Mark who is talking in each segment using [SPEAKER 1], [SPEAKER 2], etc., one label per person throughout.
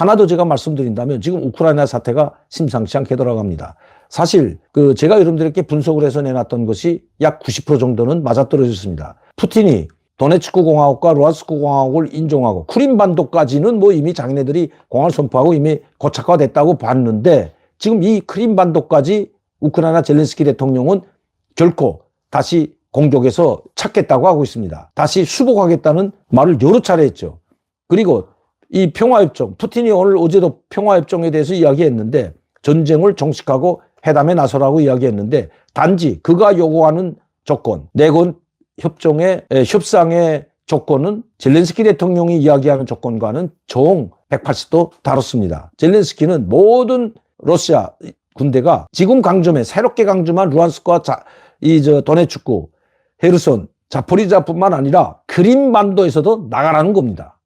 [SPEAKER 1] 하나 더 제가 말씀드린다면 지금 우크라이나 사태가 심상치 않게 돌아갑니다. 사실 그 제가 여러분들에게 분석을 해서 내놨던 것이 약 90% 정도는 맞아떨어졌습니다. 푸틴이 도네츠크 공화국과 루안스크 공화국을 인정하고 크림반도까지는 뭐 이미 자기네들이 공화를 선포하고 이미 고착화됐다고 봤는데 지금 이 크림반도까지 우크라이나 젤렌스키 대통령은 결코 다시 공격에서 찾겠다고 하고 있습니다. 다시 수복하겠다는 말을 여러 차례 했죠. 그리고 이 평화협정, 푸틴이 오늘 어제도 평화협정에 대해서 이야기했는데 전쟁을 종식하고 회담에 나서라고 이야기했는데 단지 그가 요구하는 조건, 내건 협정의 에, 협상의 조건은 젤렌스키 대통령이 이야기하는 조건과는 정 180도 다릅니다. 젤렌스키는 모든 러시아 군대가 지금 강점에 새롭게 강점한 루안스크와 자, 이저 도네츠크, 헤르손, 자포리자뿐만 아니라 크림반도에서도 나가라는 겁니다.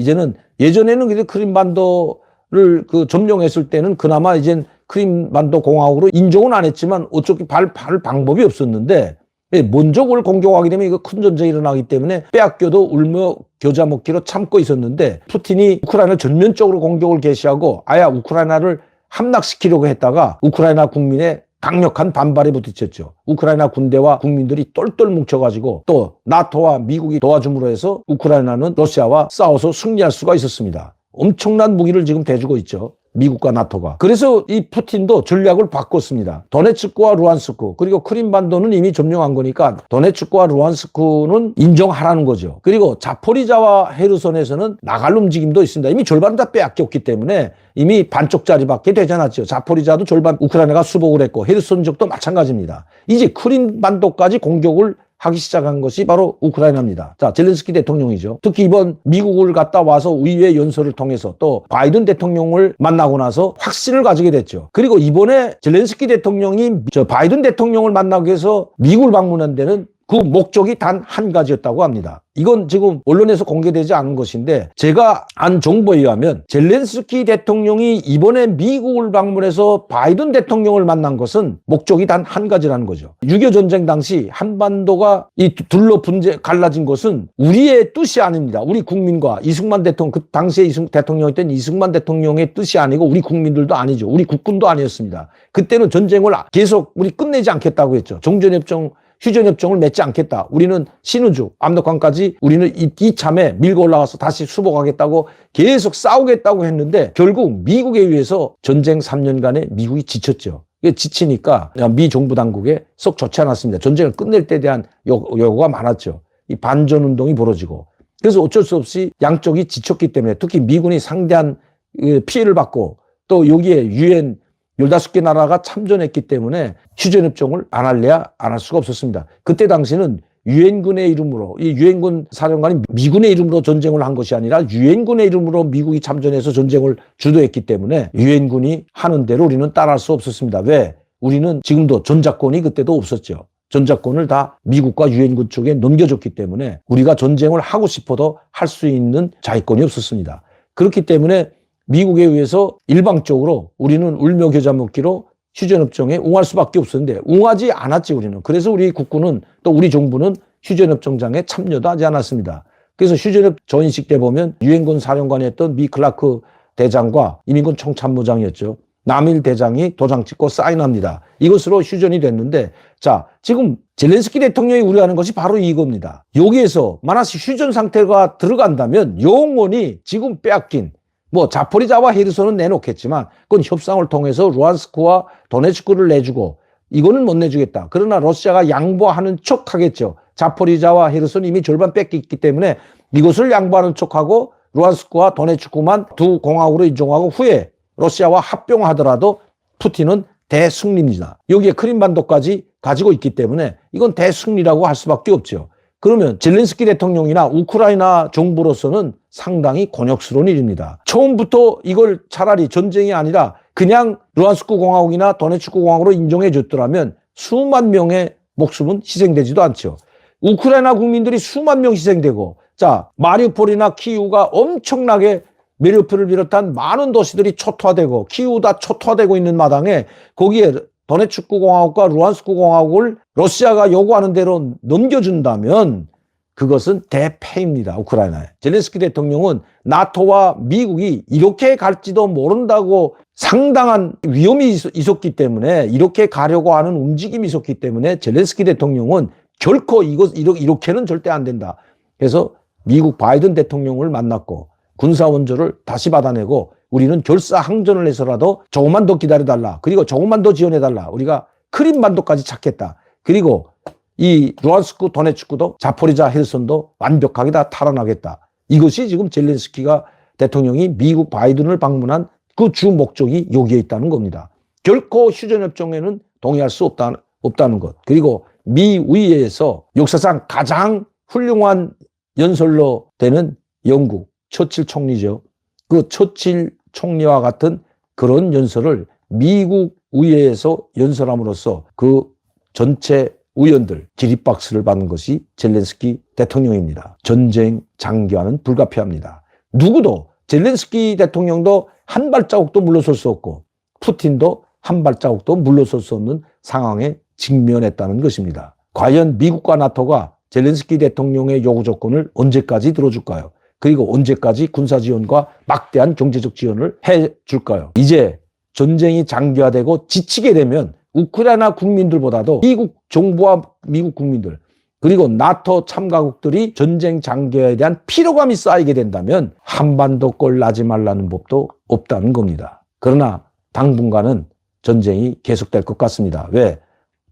[SPEAKER 1] 이제는 예전에는 그래 크림반도를 그 점령했을 때는 그나마 이젠 크림반도 공화국으로 인정은 안 했지만 어차피 발, 발 방법이 없었는데 예, 먼저 그걸 공격하게 되면 이거 큰 전쟁이 일어나기 때문에 빼앗겨도 울며 겨자 먹기로 참고 있었는데 푸틴이 우크라이나 전면적으로 공격을 개시하고 아야 우크라이나를 함락시키려고 했다가 우크라이나 국민의 강력한 반발에 부딪혔죠. 우크라이나 군대와 국민들이 똘똘 뭉쳐가지고 또 나토와 미국이 도와줌으로 해서 우크라이나는 러시아와 싸워서 승리할 수가 있었습니다. 엄청난 무기를 지금 대주고 있죠. 미국과 나토가. 그래서 이 푸틴도 전략을 바꿨습니다. 도네츠크와 루안스크 그리고 크림반도는 이미 점령한 거니까 도네츠크와 루안스크는 인정하라는 거죠. 그리고 자포리자와 헤르손에서는 나갈 움직임도 있습니다. 이미 절반 다 빼앗겼기 때문에 이미 반쪽짜리밖에 되지 않았죠. 자포리자도 절반 우크라이나가 수복을 했고 헤르손 적도 마찬가지입니다. 이제 크림반도까지 공격을 하기 시작한 것이 바로 우크라이나입니다. 자, 젤렌스키 대통령이죠. 특히 이번 미국을 갔다 와서 의회 연설을 통해서 또 바이든 대통령을 만나고 나서 확신을 가지게 됐죠. 그리고 이번에 젤렌스키 대통령이 저 바이든 대통령을 만나기 위해서 미국을 방문한 데는 그 목적이 단 한 가지였다고 합니다. 이건 지금 언론에서 공개되지 않은 것인데 제가 안 정보에 의하면 젤렌스키 대통령이 이번에 미국을 방문해서 바이든 대통령을 만난 것은 목적이 단 한 가지라는 거죠. 6.25 전쟁 당시 한반도가 이 둘로 분재 갈라진 것은 우리의 뜻이 아닙니다. 우리 국민과 이승만 대통령 그 당시에 이승 대통령이었던 이승만 대통령의 뜻이 아니고 우리 국민들도 아니죠. 우리 국군도 아니었습니다. 그때는 전쟁을 계속 우리 끝내지 않겠다고 했죠. 종전협정 휴전 협정을 맺지 않겠다. 우리는 신우주, 압록강까지 우리는 이, 이 참에 밀고 올라가서 다시 수복하겠다고 계속 싸우겠다고 했는데 결국 미국에 의해서 전쟁 3년간에 미국이 지쳤죠. 이게 지치니까 미 정부 당국에 썩 좋지 않았습니다. 전쟁을 끝낼 때 대한 요, 요구가 많았죠. 이 반전 운동이 벌어지고. 그래서 어쩔 수 없이 양쪽이 지쳤기 때문에 특히 미군이 상대한 그 피해를 받고 또 여기에 유엔 15개 나라가 참전했기 때문에 휴전협정을 안 할래야 안 할 수가 없었습니다. 그때 당시는 유엔군의 이름으로 이 유엔군 사령관이 미군의 이름으로 전쟁을 한 것이 아니라 유엔군의 이름으로 미국이 참전해서 전쟁을 주도했기 때문에 유엔군이 하는 대로 우리는 따라할 수 없었습니다. 왜? 우리는 지금도 전작권이 그때도 없었죠. 전작권을 다 미국과 유엔군 쪽에 넘겨줬기 때문에 우리가 전쟁을 하고 싶어도 할 수 있는 자위권이 없었습니다. 그렇기 때문에 미국에 의해서 일방적으로 우리는 울며 겨자 먹기로 휴전협정에 웅할 수밖에 없었는데 웅하지 않았지 우리는. 그래서 우리 국군은 또 우리 정부는 휴전협정장에 참여도 하지 않았습니다. 그래서 휴전협 전인식 때 보면 유엔군 사령관이었던 미 클라크 대장과 이민군 총참모장이었죠. 남일 대장이 도장 찍고 사인합니다. 이것으로 휴전이 됐는데 자 지금 젤렌스키 대통령이 우려하는 것이 바로 이겁니다. 여기에서 만약 휴전 상태가 들어간다면 영원히 지금 빼앗긴 뭐 자포리자와 헤르손은 내놓겠지만 그건 협상을 통해서 루안스크와 도네츠크를 내주고 이거는 못 내주겠다. 그러나 러시아가 양보하는 척 하겠죠. 자포리자와 헤르손 이미 절반 뺏겼기 때문에 이것을 양보하는 척하고 루안스크와 도네츠크만 두 공화국으로 인정하고 후에 러시아와 합병하더라도 푸틴은 대승리입니다. 여기에 크림반도까지 가지고 있기 때문에 이건 대승리라고 할 수밖에 없죠. 그러면 젤렌스키 대통령이나 우크라이나 정부로서는 상당히 곤욕스러운 일입니다. 처음부터 이걸 차라리 전쟁이 아니라 그냥 루안스크 공화국이나 도네츠크 공화국으로 인정해 줬더라면 수만 명의 목숨은 희생되지도 않죠. 우크라이나 국민들이 수만 명 희생되고 자 마리우폴이나 키우가 엄청나게 메리우폴을 비롯한 많은 도시들이 초토화되고 키우 다 초토화되고 있는 마당에 거기에 도네츠크 공화국과 루안스크 공화국을 러시아가 요구하는 대로 넘겨준다면 그것은 대패입니다. 우크라이나에. 젤렌스키 대통령은 나토와 미국이 이렇게 갈지도 모른다고 상당한 위험이 있- 있었기 때문에 이렇게 가려고 하는 움직임이 있었기 때문에 젤렌스키 대통령은 결코 이것 이렇- 이렇게는 절대 안 된다. 그래서 미국 바이든 대통령을 만났고 군사 원조를 다시 받아내고 우리는 결사항전을 해서라도 조금만 더 기다려달라. 그리고 조금만 더 지원해달라. 우리가 크림반도까지 찾겠다. 그리고 이 루안스크 도네츠크도 자포리자 헬선도 완벽하게 다 탈환하겠다. 이것이 지금 젤렌스키가 대통령이 미국 바이든을 방문한 그 주 목적이 여기에 있다는 겁니다. 결코 휴전협정에는 동의할 수 없다, 없다는 것. 그리고 미 의회에서 역사상 가장 훌륭한 연설로 되는 영국 처칠 총리죠. 그 처칠 총리와 같은 그런 연설을 미국 의회에서 연설함으로써 그 전체 의원들 기립박수를 받는 것이 젤렌스키 대통령입니다. 전쟁 장기화는 불가피합니다. 누구도 젤렌스키 대통령도 한 발자국도 물러설 수 없고 푸틴도 한 발자국도 물러설 수 없는 상황에 직면했다는 것입니다. 과연 미국과 나토가 젤렌스키 대통령의 요구 조건을 언제까지 들어줄까요? 그리고 언제까지 군사 지원과 막대한 경제적 지원을 해 줄까요? 이제 전쟁이 장기화되고 지치게 되면 우크라이나 국민들보다도 미국 정부와 미국 국민들 그리고 나토 참가국들이 전쟁 장기화에 대한 피로감이 쌓이게 된다면 한반도 꼴 나지 말라는 법도 없다는 겁니다. 그러나 당분간은 전쟁이 계속될 것 같습니다. 왜?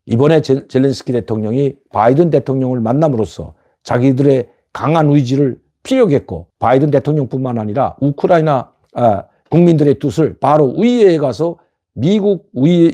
[SPEAKER 1] 이번에 젤- 젤렌스키 대통령이 바이든 대통령을 만남으로써 자기들의 강한 의지를 피력했고 바이든 대통령뿐만 아니라 우크라이나 아, 국민들의 뜻을 바로 의회에 가서 미국 의회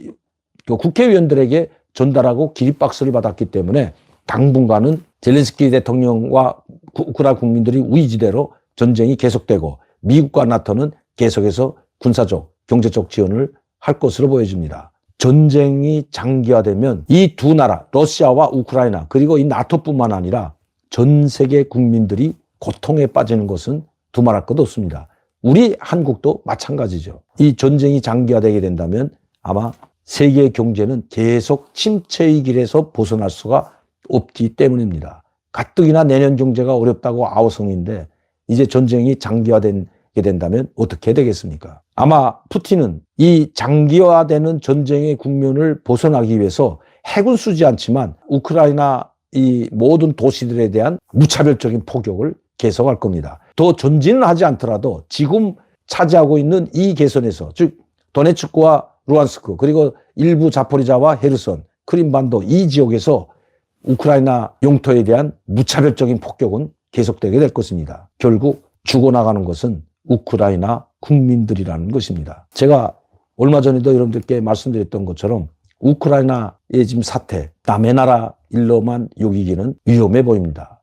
[SPEAKER 1] 그 국회의원들에게 전달하고 기립박수를 받았기 때문에 당분간은 젤렌스키 대통령과 구- 우크라이나 국민들이 의지대로 전쟁이 계속되고 미국과 나토는 계속해서 군사적, 경제적 지원을 할 것으로 보여집니다. 전쟁이 장기화되면 이 두 나라, 러시아와 우크라이나, 그리고 이 나토뿐만 아니라 전 세계 국민들이 고통에 빠지는 것은 두말할 것 없습니다. 우리 한국도 마찬가지죠. 이 전쟁이 장기화되게 된다면 아마 세계 경제는 계속 침체의 길에서 벗어날 수가 없기 때문입니다. 가뜩이나 내년 경제가 어렵다고 아우성인데 이제 전쟁이 장기화되게 된다면 어떻게 되겠습니까? 아마 푸틴은 이 장기화되는 전쟁의 국면을 벗어나기 위해서 핵은 쓰지 않지만 우크라이나 이 모든 도시들에 대한 무차별적인 포격을 계속할 겁니다. 더 전진은 하지 않더라도 지금 차지하고 있는 이 개선에서 즉 도네츠크와 루안스크 그리고 일부 자포리자와 헤르선 크림반도 이 지역에서 우크라이나 영토에 대한 무차별적인 폭격은 계속되게 될 것입니다. 결국 죽어나가는 것은 우크라이나 국민들이라는 것입니다. 제가 얼마 전에도 여러분들께 말씀드렸던 것처럼 우크라이나의 지금 사태, 남의 나라 일로만 여기기는 위험해 보입니다.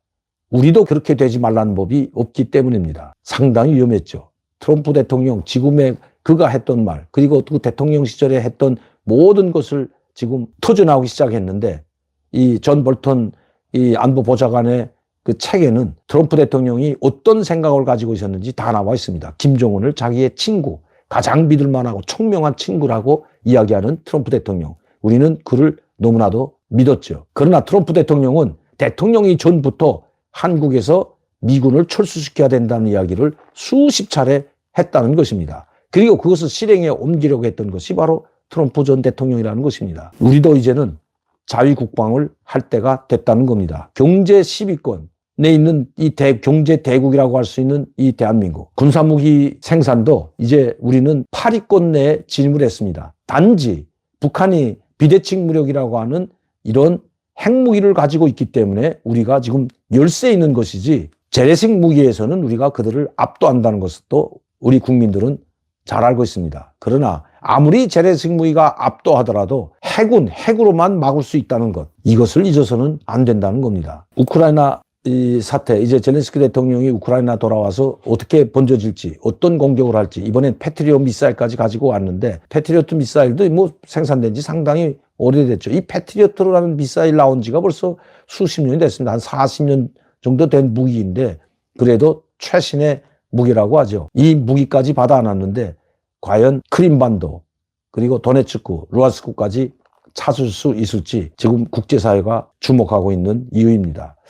[SPEAKER 1] 우리도 그렇게 되지 말라는 법이 없기 때문입니다. 상당히 위험했죠. 트럼프 대통령 지금의 그가 했던 말, 그리고 그 대통령 시절에 했던 모든 것을 지금 터져나오기 시작했는데 이존 볼턴 이 안보 보좌관의 그 책에는 트럼프 대통령이 어떤 생각을 가지고 있었는지 다 나와 있습니다. 김정은을 자기의 친구, 가장 믿을 만하고 총명한 친구라고 이야기하는 트럼프 대통령. 우리는 그를 너무나도 믿었죠. 그러나 트럼프 대통령은 대통령이 전부터 한국에서 미군을 철수시켜야 된다는 이야기를 수십 차례 했다는 것입니다. 그리고 그것을 실행에 옮기려고 했던 것이 바로 트럼프 전 대통령이라는 것입니다. 우리도 이제는 자위 국방을 할 때가 됐다는 겁니다. 경제 10위권에 있는 이 대, 경제 대국이라고 할 수 있는 이 대한민국 군사무기 생산도 이제 우리는 8위권 내에 진입을 했습니다. 단지 북한이 비대칭 무력이라고 하는 이런 핵무기를 가지고 있기 때문에 우리가 지금 열세 있는 것이지 재래식 무기에서는 우리가 그들을 압도한다는 것도 우리 국민들은 잘 알고 있습니다. 그러나 아무리 재래식 무기가 압도하더라도 핵은 핵으로만 막을 수 있다는 것 이것을 잊어서는 안 된다는 겁니다. 우크라이나 이 사태 이제 젤렌스키 대통령이 우크라이나 돌아와서 어떻게 번져질지 어떤 공격을 할지 이번엔 패트리어 미사일까지 가지고 왔는데 패트리어트 미사일도 뭐 생산된 지 상당히 오래됐죠. 이 패트리어트라는 미사일 나온 지가 벌써 수십 년이 됐습니다. 한 40년 정도 된 무기인데 그래도 최신의 무기라고 하죠. 이 무기까지 받아 안았는데 과연 크림반도 그리고 도네츠크, 루안스크까지 찾을 수 있을지 지금 국제사회가 주목하고 있는 이유입니다.